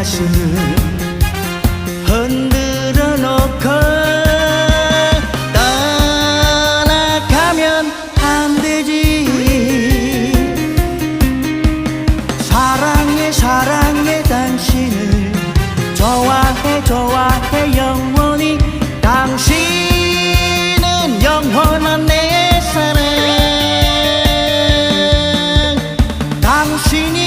가슴을 흔들어 놓고 떠나가면 안 되지. 사랑해 사랑해 당신을 좋아해 좋아해 영원히 당신은 영원한 내 사랑. 당신이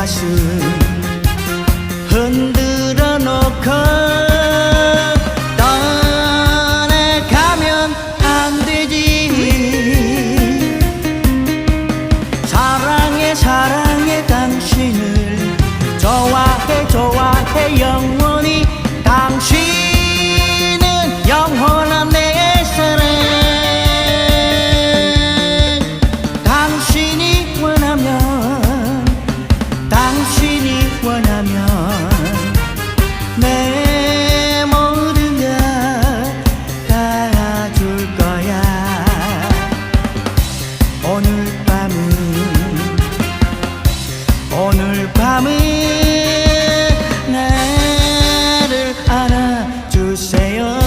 I should say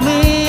coming.